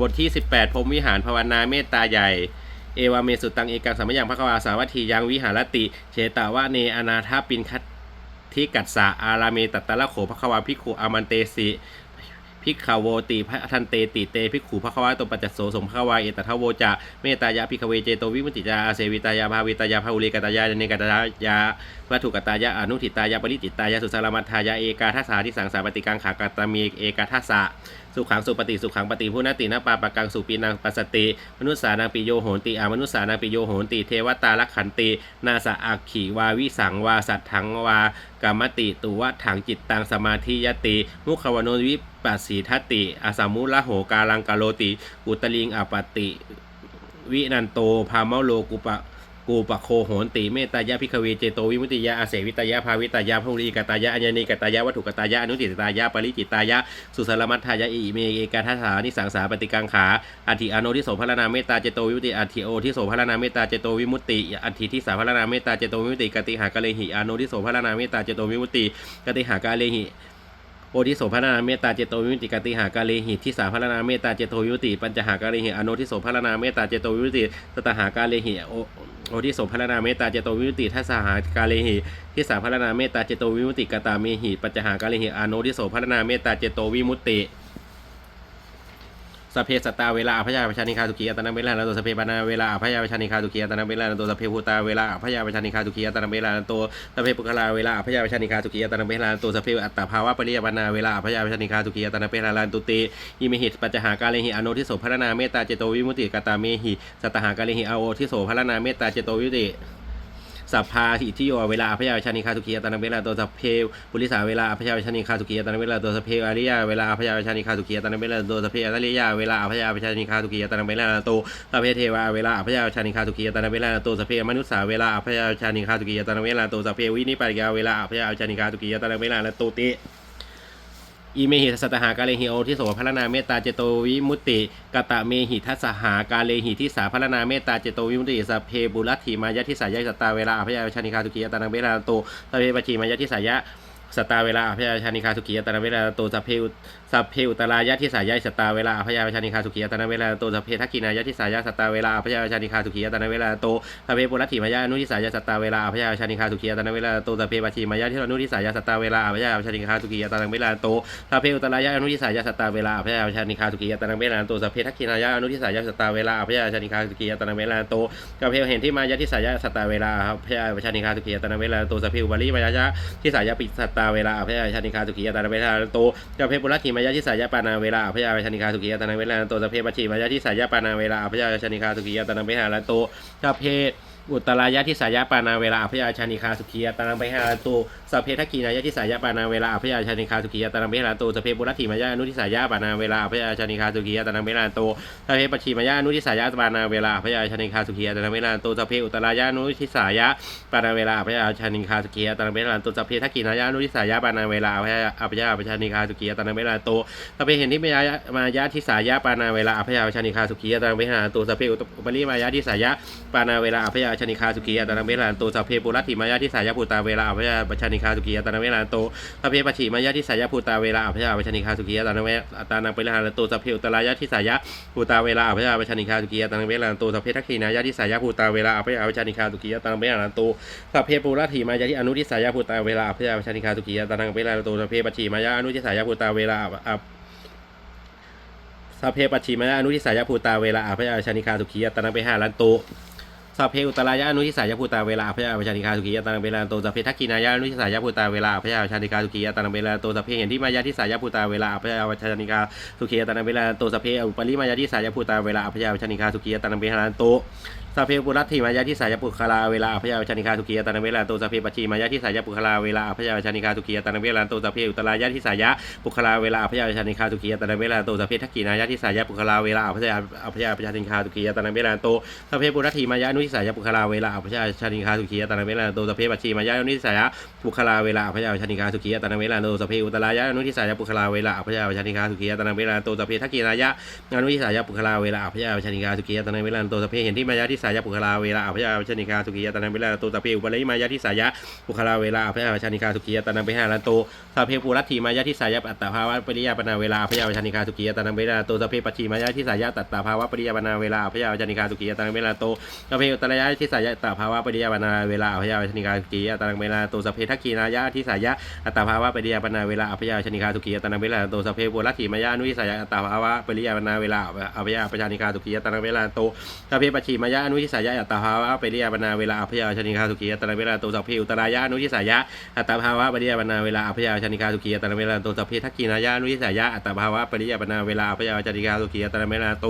บทที่ 18พรมวิหารภาวนาเมตตาใหญ่ เอวาเมสุตังเอกังสัมยังพระควาสาวัตถียังวิหารติ เชตาวะเนอนาถาปินคัตทิกัสสะอาราเมตัตตะละโขพระควาพิคุอามันเตสิ ภิกขโวติพระทันเตติเตภิกขุพระควาตปัจจโสสมภควาเอตทะโวจะเมตายะภิกเวเจโตวิมุติจาอาเสวิตายาภาวิตายาภาอุเลกตายาเนกตายาวัตถุกตายะอนุทิตายะปริจิตายะสุสารมัทายะเอกาทัสสาทิสังสาปฏิกังขากตามีเอกาทัสสะสุขังสุปฏิสุขังปฏิพุนตินาปาปะกังสุปีนังปัสสติ มนุษสานังปิโยโหนติอามนุษสานังปิโยโหนติเทวตาลักขันตินาสะอักขีวาวิสังวาสัตถังวากามติตุวะถังจิตตังสมาธิยติ มุขวโนวิ ปัสสีทัตติอสามุละโหกาลังกาโลติ อุตลิงอปติ วินันโตพามโลกุปะกูปะโคโหนติเมตตายะพิคเวเจโตวิมุติยะอาเสวิตายะภาวิตายะภูริกตายะอัญญนีกตายะวัตถุกตายะอนุติตายะปริจิตายะสุสารมัทธายะอิเมเอกาทัสสานิสังสาปฏิกังขาอัติอโนทิโสพรนาเมตตาเจโตวิมุติอัติโอทิโสพรนาเมตตาเจโตวิมุติอัติทิสาพรนาเมตตาเจโตวิมุติกติหากะเลหิอโนทิโสพรนาเมตตาเจโตวิมุตติกติหากะเลหิ โอทิโสพระนาเมตตาเจโตวิมุติกติหากาเลหิทิสาพระนาเมตตาเจโตวิมุติ ปัญจหากาเลหิอโนทิโสพระนาเมตตาเจโตวิมุติสตหากาเลหิโอโอทิโสพระนาเมตตาเจโตวิมุติทัสหากาเลหิทิสาพระนาเมตตาเจโตวิมุติกตาเมหิปัญจหากาเลหิอโนทิโสพระนาเมตตาเจโตวิมุติ สเพสตตาเวลาอภยาปชานิคาตุกีอัตนาเวลานันโตสเพปานาเวลาอภยาปชานิคาตุกีอัตนาเวลานันโตสเพภูตาเวลาอภยาปชานิคาตุกีอัตนาเวลานันโตสเพปุคลาเวลาอภยาปชานิคาตุกีอัตนาเวลานันโตสเพอัตตภาวะปริยปนาเวลาอภยาปชานิคาตุกีอัตนาเวลานันตุติอิมิหิตปัจจหากาเลหิอโนทิโสพระนาเมตตาเจโตวิมุตติกตาเมหิสตหากาเลหิอโอทิโสพระนาเมตตาเจโตวิมุตติ สัพพาสิทิโยเวลาพยาชานิคาสุขียตานังเวลาตัวสัพเพปุริสาเวลาพยาชานิคาสุขียตานังเวลาตัวสัพเพอริยาเวลาพยาชานิคาสุขียตานังเวลาตัวสัพเพอริยาเวลาพยาชานิคาสุขียตานังเวลาตัวสัพเพเทวาเวลาพยาชานิคาสุขียตานังเวลาตัวสัพเพมนุษสาเวลาพยาชานิคาสุขียตานังเวลาตัวสัพเพวินิปัสยาเวลาพยาชานิคาสุขียตานังเวลาตัวติ อิเมหิสัตหากาเลหิโอที่โสพระนาเมตตาเจโตวิมุตติกตะเมหิทัสสหากาเลหิที่สาพระนาเมตตาเจโตวิมุตติสเพบุรัติมายะที่สายะสตาเวลาอภยาชานิคาสุขียตานังเวลาโตสัพเพปชีมายะที่สายะสตาเวลาอภยาชานิคาสุขียตานังเวลาโตสัพเพอุ สัพเพอุตรายะทิสายะสตาเวลาอภยาชานิคาสุขียตนังเวลาโตสัพเพทักกินายะทิสายะสตาเวลาอภยาชานิคาสุขียตนังเวลาโตสัพเพปุรัติมายะนุทิสายะสตาเวลาอภยาชานิคาสุขียตนังเวลาโตสัพเพปัชีมายะทิอนุทิสายะสตาเวลาอภยาชานิคาสุขียตนังเวลาโตสัพเพอุตรายะนุทิสายะสตาเวลาอภยาชานิคาสุกิยตนังเวลาโตสัพเพทักขินายะนุทิสายะสตาเวลาอภยาชานิคาสุกิยตนังเวลาโตกัพเพเห็นที่มายะทิสายะสตาเวลาอภยาชานิคาสุกิยตนังเวลาโตสัพเพอุบาลีมายะทิสายะปิสตาเวลาอภยาชานิคาสุกิยตนังเวลาโตกัพเพปุรัติมายะทิสายะปานาเวลาอภยาชนิคาสุกิยตานังเวลาโตสัพเพปัจฉิมายะทิสายะปานาเวลาอภยาชนิคาสุกิยตานังเวละโตสเพ อุตรายะทิสายะปานาเวลาอภยาชานิคาสุขียตานังไปหาตูสัพเพทักขีนายะทิสายะปานาเวลาอภยาชานิคาสุขียตานังไปหาตูสัพเพบุรัตถิมายะนุทิสายะปานาเวลาอภยาชานิคาสุขียตานังไปหาตูสัพเพปชีมายะนุทิสายะปานาเวลาอภยาชานิคาสุขียตานังไปหาตูสัพเพอุตรายะนุทิสายะปานาเวลาอภยาชานิคาสุขียตานังไปหาตูสัพเพทักขีนายะนุทิสายะปานาเวลาอภยาอภยาชานิคาสุขียตานังไปหาตูสัพเพเห็นที่มายะมายะทิสายะปานาเวลาอภยาชานิคาสุขียตานังไปหาตูสัพเพอุปริมายะทิสายะปานาเวลาอภยาชานิคาสุขียตนานังไปหาตูสัพเพปุรัติมายะทิสายะภูตาเวลาอภยาปชานิคาสุขียตนังเวลานโตสัพเพปัชิมายะทิสายะภูตาเวลาอภยาปชานิคาสุขียตนังเวอัตนังไปลหาโตสัพเพอุตรายะทิสายะภูตาเวลาอภยาปชานิคาสุขียตนังเวลานโตสัพเพทักขีนายะทิสายะภูตาเวลาอภยาปชานิคาสุขียตนังเวลานโตสัพเพปุรัติมายะทิอนุทิสายะภูตาเวลาอภยาปชานิคาสุขียตนังเวลานโตสัพเพปัชิมายะอนุทิสายะภูตาเวลาอสัพเพปัชิมายะอนุทิสายะภูตาเวลาอภยาชานิคาสุขียตนังไปหาลันโต สัพเพอุตรายะอนุทิสายาภูตาเวลาพยาปชานิคาสุขียตานังเวลาโตสัพเพทักกินายะอนุทิสายาภูตาเวลาพยาปชานิคาสุขียตานังเวลาโตสัพเพเห็นที่มายาทิสายาภูตาเวลาพยาปชานิคาสุขียตานังเวลาโตสัพเพอุปริมายาทิสายาภูตาเวลาพยาปชานิคาสุขียตานังเวลาโต สัพเพปุรัตถิมายะทิสายปุคลาเวลาพยาปชานิคาสุขียตานเวลาโตสัพเพปัจฉิมายะทิสายปุคลาเวลาพยาปชานิคาสุขียตานเวลาโตสัพเพอุตรายะทิสายะปุคลาเวลาพยาปชานิคาสุขียตานเวลาโตสัพเพทักกินายะทิสายะปุคลาเวลาพยาพยาปชานิคาสุขียตานเวลาโตสัพเพปุรัตถิมายะอนุทิสายปุคลาเวลาอภยาชานิคาสุขียตานเวลาโตสัพเพปัจฉิมายะอนุทิสายะปุคลาเวลาอภยาชานิคาสุขียตานเวลาโตสัพเพอุตรายะอนุทิสายะปุคลาเวลาอภยาชานิคาสุขียตานเวลาโตสัพเพทักกินายะอนุทิสายะปุคลาเวลาอภยาชานิคาสุขียตานเวลาโตสัพเพเห็นที่มายะทิสายะปุคลาเวลาอภิยาชนิกาสุขียตานังเวลาโตสัพเพอุปริมายาทิสายะปุคลาเวลาอภิยาชนิกาสุขียตานังเวหาลันโตสัพเพปุรัตถิมายาทิสายะอัตตภาวะปริยาปนาเวลาอภิยาชนิกาสุขียตานังเวลาโตสัพเพปัจฉิมายาทิสายะตัตตภาวะปริยาปนาเวลาอภิยาชนิกาสุขียตานังเวลาโตสัพเพอุตระยะทิสายะอัตตภาวะปริยาปนาเวลาอภิยาชนิกาสุขียตานังเวลาโตสัพเพทักขีนายะทิสายะอัตตภาวะปริยาปนาเวลาอภิยาชนิกาสุขียตานังเวลาโตสัพเพปุรัตถิมายานุทิสายะอัตตภาวะปริยาปนาเวลาอภิยาปชานิกาสุขียตานังเวลาโตสัพเพปชีมายะอนุทิสายะอัตตภาวะปริยาบนาเวลาอภยาชนิกาสุขีอัตตะเวลาโตสัพเพอุตรายะนุทิสายะอัตตภาวะปริยาบนาเวลาอภยาชนิกาสุขีอัตตะเวลาโตสัพเพทักขีนายะนุทิสายะอัตตภาวะปริยาบนาเวลาอภยาชนิกาสุขีอัตตะเวลาต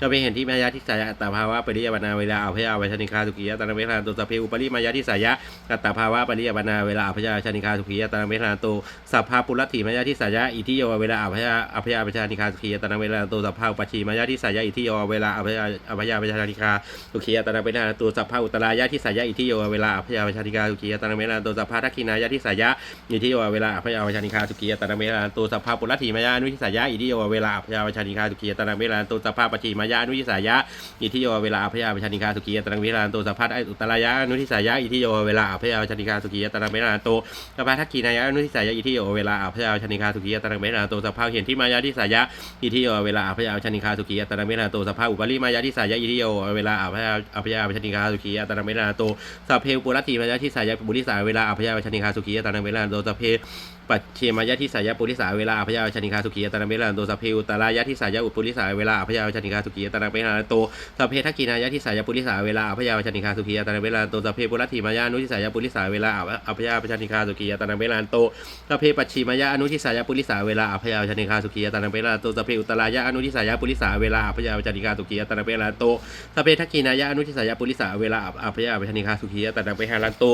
สัพเพเห็นที่มายะทิสายะอัตตภาวะปริยาบนาเวลาอภยาชนิกาสุขีอัตตะเวลาโตสัพเพอุปริมายะทิสายะอัตตภาวะปริยาบนาเวลาอภยาชนิกาสุขีอัตตะเวลาโตสัพพาปุรัตถิมายะทิสายะอิทิโยเวลาอภยาอภยาชนิกาสุขีอัตตะเวลาโตสัพพาปัจฉิมายะทิสายะอิทิโยเวลาอภยาอภยาชนิกาสุขียตนาเวนาตัวสัพพะอุตรายะที่สายะอิทิโยเวลาพยาวิชาติกาสุขียตนาเวนาตัวสัพพะทักขินายะที่สายะอิทิโยเวลาพยาวิชาติกาสุขียตนาเวนาตัวสัพพะปุรัติมายานุทิสายะอิทิโยเวลาพยาวิชาติกาสุขียตนาเวนาตัวสัพพะปฏิมายานุทิสายะอิทิโยเวลาพยาวิชาติกาสุขียตนาเวนาตัวสัพพะอุตรายะนุทิสายะอิทิโยเวลาพยาวิชาติกาสุขียตนาเวนาตัวสัพพะทักขินายะนุทิสายะอิทิโยเวลาพยาวิชาติกาสุขียตนาเวนาตัวสัพพะเห็นที่มายาที่สายะอิทิโยเวลาพยาวิชาติกาสุขียตนาเวนาตัวสัพพะอุปริมายาที่สายะอิทิโยเวลาพยาอภยาวิชาติกาสุขียตนาเวลาโตสัพเพปุรัติมายาที่สายะบุริสาเวลาอภยาวิชาติกาสุขียตนาเวลาโตสัพเพ ปัจเชมายะที่สายะปุริสาเวลาอภยาชาติกาสุขียตนาเวลาโตสัพเพอุตรายะที่สายะอุปุริสาเวลาอภยาชาติกาสุขียตนาเวลาโตสัพเพทักขินายะที่สายะปุริสาเวลาอภยาชาติกาสุขียตนาเวลาโตสัพเพปุรัติมายะนุที่สายะปุริสาเวลาอภยาชาติกาสุขียตนาเวลาโตสัพเพปัจฉิมายะอนุที่สายะปุริสาเวลาอภยาชาติกาสุขียตนาเวลาโตสัพเพอุตรายะอนุที่สายะปุริสาเวลาอภยาชาติกาสุขียตนาเวลาโตสัพเพทักขินายะอนุที่สายะปุริสาเวลาอภยาชาติกาสุขียตนาเวลาโต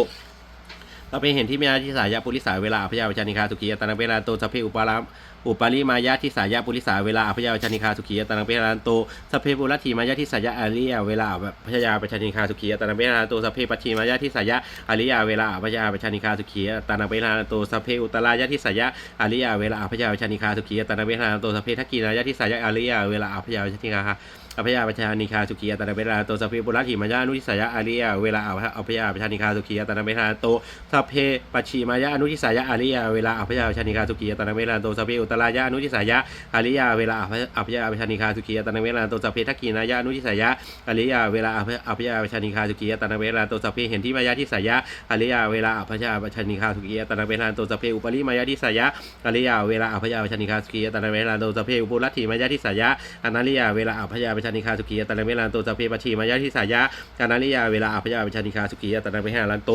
เราไปเห็นที่มีอาทิสายะปุริสาเวลาอภยาวิชานิคาสุขียตานังเวลาโตสัพเพอุปารามอุปาริมายะทิสายะปุริสาเวลาอภยาวิชานิคาสุขียตานังเวลาโตสัพเพปุรัตถิมายะทิสายะอาริยาเวลาพยาวิชานิคาสุขียตานังเวลาโตสัพเพปัจฉิมายะทิสายะอาริยาเวลาพยาวิชานิคาสุขียตานังเวลาโตสัพเพอุตรายะทิสายะอาริยาเวลาพยาวิชานิคาสุขียตานังเวลาโตสัพเพทักกินายะทิสายะอาริยาเวลาพยาวิชานิคา อภยาปชานิคาสุขียตนะเวลาโตสัพเพปุรัติมายานุทิสายะอาริยาเวลาอภยาปชานิคาสุขียตนะเวลาโตสัพเพปัจฉิมายานุทิสายะอาริยาเวลาอภยาปชานิคาสุขียตนะเวลาโตสัพเพอุตรายะนุทิสายะอาริยาเวลาอภยาปชานิคาสุขียตนะเวลาโตสัพเพทักกินายะนุทิสายะอาริยาเวลาอภยาปชานิคาสุขียตนะเวลาโตสัพเพเห็นที่มายาทิสายะอาริยาเวลาอภยาปชานิคาสุขียตนะเวลาโตสัพเพอุปริมายาทิสายะอาริยาเวลาอภยาปชานิคาสุขียตนะเวลาโตสัพเพอุปุรัติมายาทิสายะอนาริยาเวลาอภยาปชานิคาสุขียตนะเวลานโตสัพเพปัจฉิมายะทิสายะกานาริยาเวลาอภยาปัชานิคาสุขียตนะเวหาลันโต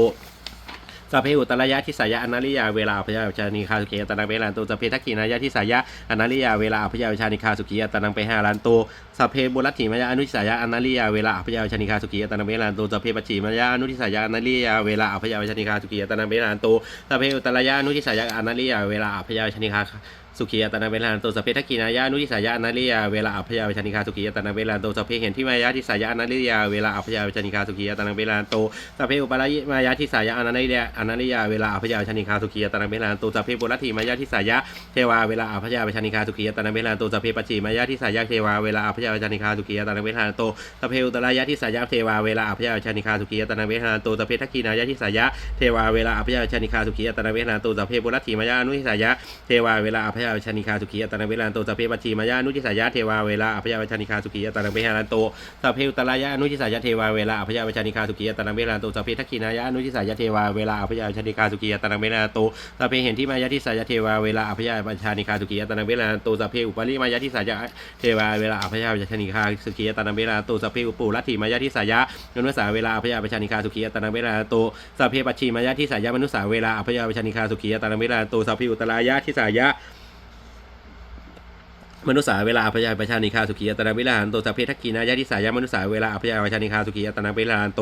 สัพเพอุตรายะทิสายะอนาริยาเวลาพยาวิชานิคาสุขียตนังเวลานโตสัพเพทักขินายะทิสายะอนาริยาเวลาพยาวิชานิคาสุขียตนังไปหาล้านโตสัพเพบุรัตถิมายะอนุทิสายะอนาริยาเวลาพยาวิชานิคาสุขียตนังเวลานโตสัพเพปัจฉิมายะอนุทิสายะอนาริยาเวลาพยาวิชานิคาสุขียตนังเวลานโตสัพเพอุตรายะอนุทิสายะอนาริยาเวลาพยาวิชานิคา สุขียตนาเวลานโตสเพทักขินายะอนุทิสายะอนาริยาเวลาอัพยาวิชานิคาสุขียตนาเวลานโตสัพเพเห็นที่มายะทิสายะอนาริยาเวลาอัพยาวิชานิคาสุขียตนาเวลานโตสัพเพอุปรายมายะทิสายะอนาริยาอนาริยาเวลาอัพยาวิชานิคาสุขียตนาเวลานโตสัพเพบุรัติมายะทิสายะเทวาเวลาอัพยาวิชานิคาสุขียตนาเวลานโตสัพเพปัจฉิมายะทิสายะเทวาเวลาพยาวิชานิคาสุขียตนาเวลาโตสัพเพอุตรายะทิสายะเทวาเวลาพยาวิชานิคาสุขียตนาเวลานโตสเพทักขินายะทิสายะเทวาเวลาอัพยาวิชานิคาสุขียตนาเวลาโตสเพบุรัติมายะอนุทิสายะเทวาเวลาพยาวิชานิคาสุขียตนาเวลานโตสัพเพปัจฉิมายะอนุทิสายะเทวาเวลาพยาวิชานิคาสุขียตนาเวลานโตสัพเพอุตรายะอนุทิสายะเทวาเวลาพยาวิชานิคาสุขียตนาเวลาโตสัพเพทักขินายะอนุทิสายะเทวาเวลาพยาวิชานิคาสุขียตนาเวลาโตสัพเพเห็นที่มายะทิสายะเทวาเวลาพยาวิชานิคาสุขียตนาเวลานโตสัพเพอุปริมายะทิสายะเทวาเวลาพยาวิชานิคาสุขียตนาเวลานโตสัพเพอุปุรัตถิมายะทิสายะมนุสาเวลาพยาวิชานิคาสุขียตนาเวลานโตสัพเพปัจฉิมายะทิสายะมนุสาเวลาพยาวิชานิคาสุขียตนาเวลาโตสัพเพอุตรายะทิสายะ มนุษย์เวลาอภยาประชานิคาสุขีอัตนาเวลาหันโตสัพเพทักกีนายะทิสายะมนุษย์เวลาอภยาประชานิคาสุขีอัตนาเวลาหันโต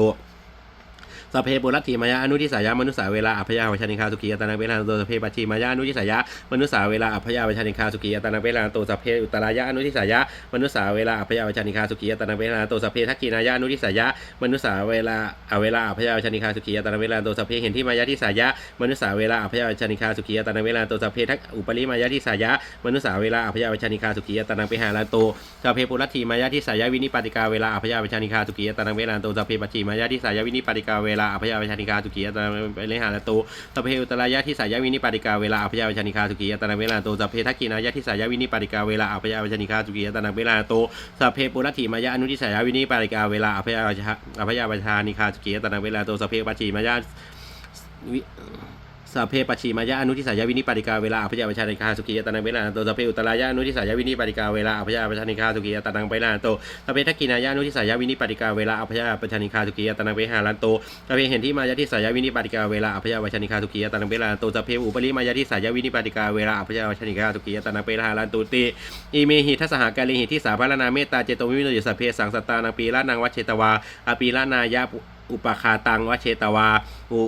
สัพเพปุรัตถิมายาอนุทิสายามนุสาเวลาอัพยาวชานิคาสุขีอัตนาเวลาโตสัพเพปัจฉิมายาอนุทิสายามนุสาเวลาอัพยาวชานิคาสุขีอัตนาเวลาโตสัพเพอุตรายะอนุทิสายามนุสาเวลาอัพยาวชานิคาสุขีอัตนาเวลาโตสัพเพทักขินายะอนุทิสายามนุสาเวลาอเวลาอัพยาวชานิคาสุขีอัตนาเวลาโตสัพเพเห็นที่มายาทิสายามนุสาเวลาอัพยาวชานิคาสุขีอัตนาเวลาโตสัพเพทักอุปริมายาทิสายามนุสาเวลาอัพยาวชานิคาสุขีอัตนาเวหาลาโตสัพเพปุรัตถิมายาทิสายาวินิปาติกาเวลาอัพยาวชานิคาสุขีอัตนาเวลาโตสัพเพปัจฉิมายาทิสายาวินิปาติกาเวลาอัพยาวชานิคาสุขีอัตนาเวหาลาโตสัพเพอุตรายะที่สายวินิปาติกาเวลาอัพยาวิชนิคาสุขียตนาเวลาโตสัพเพทักกินายะที่สายวินิปาติกาเวลาอัพยาวิชนิคาสุขียตนาเวลาโตสัพเพปุรัติมายะอนุทิสายวินิปาติกาเวลาอัพยาวัชอัพยาวิชานิคาสุขียตนาเวลาโตสัพเพปัจฉิมายะ สัพเพปัจฉิมายะอนุทิสายวินิปาติกาเวลาอัพยาวัชนิคาสุขียตนาเวลาโตสัพเพอุตรายะอนุทิสายวินิปาติกาเวลาอัพยาวัชนิคาสุขียตนาเวลาโตสัพเพทักกินายะอนุทิสายวินิปาติกาเวลาอัพยาวัชนิคาสุขียตนาเวหาลันโตสัพเพเห็นที่มายาทิสายวินิปาติกาเวลาอัพยาวัชนิคาทุกียตันเวลาโตสัพเพอุปริมายาทิสายวินิปาติกาเวลาอัพยาวัชนิคาทุกียตันเวลาลันตุติอีเมหิทัสหากาลิหิที่สาพารนาเมตตาเจโตวิมุตติสัพเพสังสตตานังปีละนางวัชเชตวาอปีละนายะอุปคาตังวัชเชตวาอุ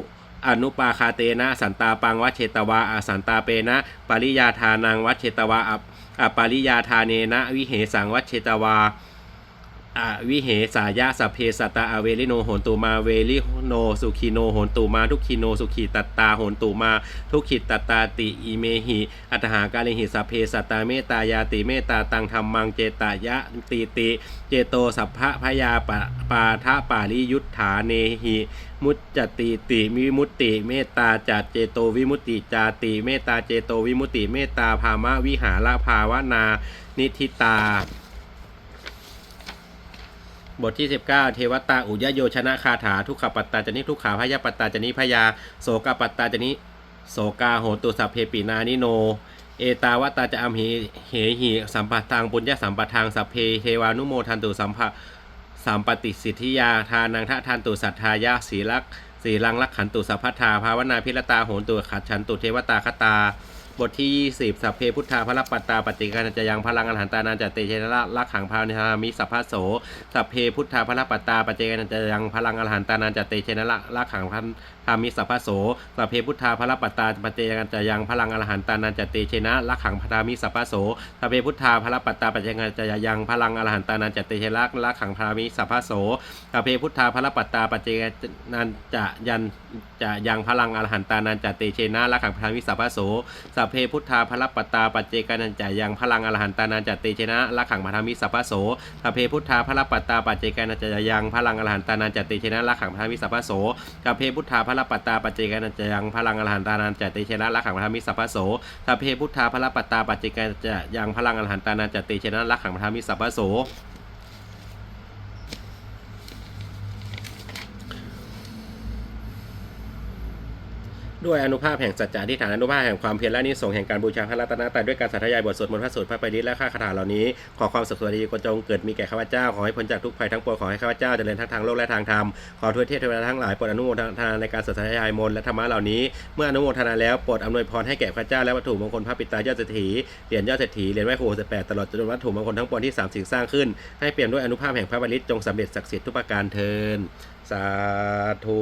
อนุปาคาเตนะ สันตาปังวัชเชตวาอสันตาเปนะ ปริยาทานังวัชเชตวาอปริยาทาเนนะ วิเหสังวัชเชตวา อวิเหสายะสพเพสตตาอเวลิโนโหนตูมาเวลิโนสุขีโนโหนตูมาทุกขีโนสุขีตัตตาโหนตูมา ทุกขิตตัตตาติอิเมหิอัตหากาลิหิสพเพสตตาเมตายาติเมตาตังธรรมังเจตายะติติเจโตสัพพะพยาปะปาทะปาริยุทธาเนหิมุจจติติวิมุตติเมตตาจัดเจโตวิมุตติจาติเมตตาเจโตวิมุตติเมตตาภามะวิหารภาวนานิทิตา บทที่ 19 เทวตาอุยโยชนะคาถาทุกขปัตตาจนิทุกขาพยาปัตตาจนิพยาโสกปัตตาจนิโสกาโหตุสัพเพปีนานิโน เอตาวตาจะอัมหิเหหิสัมปะทางปุญญสัมปะทางสัพเพเทวานุโมทันตุสัมภะสัมปติสิทธิยาทานังทะทันตุสัทธายาสีลักษณ์สีลังลักขันตุสัพพทาภาวนาพิรตาโหนตุขัดฉันตุเทวตาคตา บทที่ 20 สัพเพพุทธาพระปัตตาปฏิการจะยังพลังอรหันตานาจเตเชนละลักขังพานิธามิสัพพะโสสัพเพพุทธาพระปัตตาปฏิการจะยังพลังอรหันตานาจเตเชนละลักขังพันธามิสัพพะโสสัพเพพุทธาพระปัตตาปฏิการจะยังพลังอรหันตานาจเตเชนะลักขังพามิสัพพะโสสัพเพพุทธาพระปัตตาปฏิการจะยังพลังอรหันตานาจเตเชนะลักขังพามิสัพพะโสสัพเพพุทธาพระปัตตาปฏิการนันจะยันจะยังพลังอรหันตานันจเตเชนะลักขังพามิสัพพะโสสัพเพพุทธาพระปตตาปัจเจกานันจะยังพลังอรหันตานันจเตชนะละขังพาธามิสัพพโสสัพเพพุทธาพระปตตาปัจเจกานันจะยังพลังอรหันตานันจเตชนะละขังพาธามิสัพพโสสัพเพพุทธาพระปตตาปัจเจกานันจะยังพลังอรหันตานันจเตชนะละขังพาธามิสัพพโสสัพเพพุทธาพระปตตาปัจเจกานันจะยังพลังอรหันตานันจเตชนะละขังพาธามิสัพพโส ด้วยอนุภาพแห่งสัจจะที่ฐานอนุภาพแห่งความเพียรและนิสงแห่งการบูชาพระรัตนตรัยด้วยการสาธยายบทสวดมนต์พระสูตรพระปริตและข้าคาถาเหล่านี้ ขอความสุขสวัสดีกจงเกิดมีแก่ข้าพเจ้า ขอให้พ้นจากทุกภัยทั้งปวงขอให้ข้าพเจ้าเจริญทั้งทางโลกและทางธรรม ขอทวยเทพเทวดาทั้งหลายโปรดอนุโมทนาในการสาธยายมนต์และธรรมะเหล่านี้ เมื่ออนุโมทนาแล้วโปรดอำนวยพรให้แก่ข้าพเจ้าและวัตถุมงคลพระปิตายอดเศรษฐีเหรียญยอดเศรษฐีเหรียญไหว้ครูสิบแปดตลอดจนวัตถุมงคลทั้งปวงที่สามสิ่งสร้างขึ้นให้เปี่ยมด้วยอนุภาพแห่งพระบริตจงสำเร็จศักดิ์สิทธิ์ทุกประการเทินสาธุ